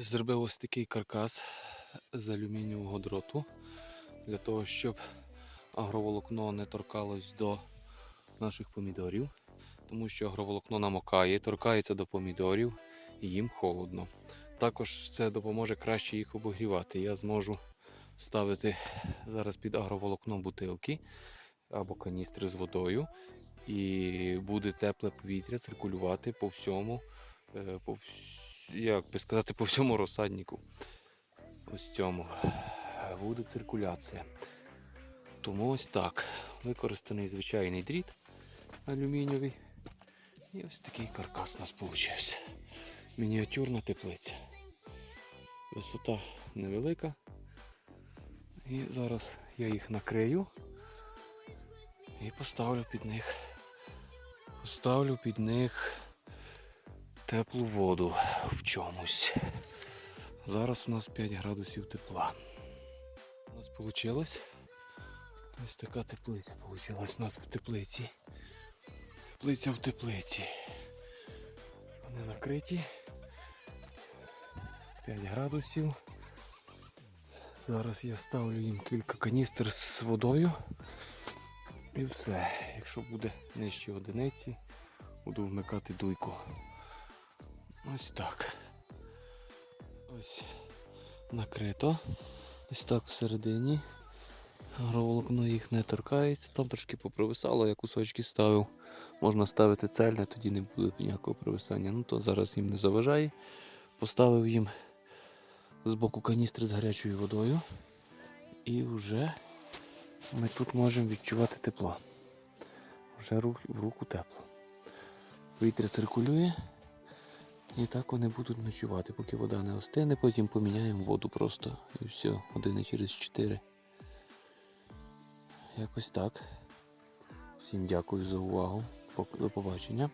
Зробив ось такий каркас з алюмінієвого дроту для того, щоб агроволокно не торкалось до наших помідорів, тому що агроволокно намокає, торкається до помідорів і їм холодно. Також це допоможе краще їх обогрівати. Я зможу ставити зараз під агроволокно бутилки або каністри з водою, і буде тепле повітря циркулювати по всьому, е, по, вс- як би сказати, по всьому розсаднику. Ось цьому буде циркуляція. Тому ось так. Використаний звичайний дріт алюмінієвий. І ось такий каркас у нас вийшов. Мініатюрна теплиця. Висота невелика. І зараз я їх накрию і поставлю під них. Поставлю під них теплу воду в чомусь. Зараз у нас 5 градусів тепла. У нас вийшло. Ось така теплиця вийшла у нас в теплиці. Теплиця в теплиці. Вони накриті. 5 градусів. Зараз я ставлю їм кілька каністр з водою. І все. Якщо буде нижче одиниці, буду вмикати дуйку. Ось так. Ось накрито. Ось так всередині. Агроволокно їх не торкається. Там трошки попровисало, я кусочки ставив. Можна ставити цельне, тоді не буде ніякого провисання. Ну то зараз їм не заважає. Поставив їм з боку каністри з гарячою водою. І вже ми тут можемо відчувати тепло. Вже в руку тепло. Повітря циркулює. І так вони будуть ночувати, поки вода не остине, потім поміняємо воду просто. І все, години через 4. Якось так. Всім дякую за увагу. До побачення.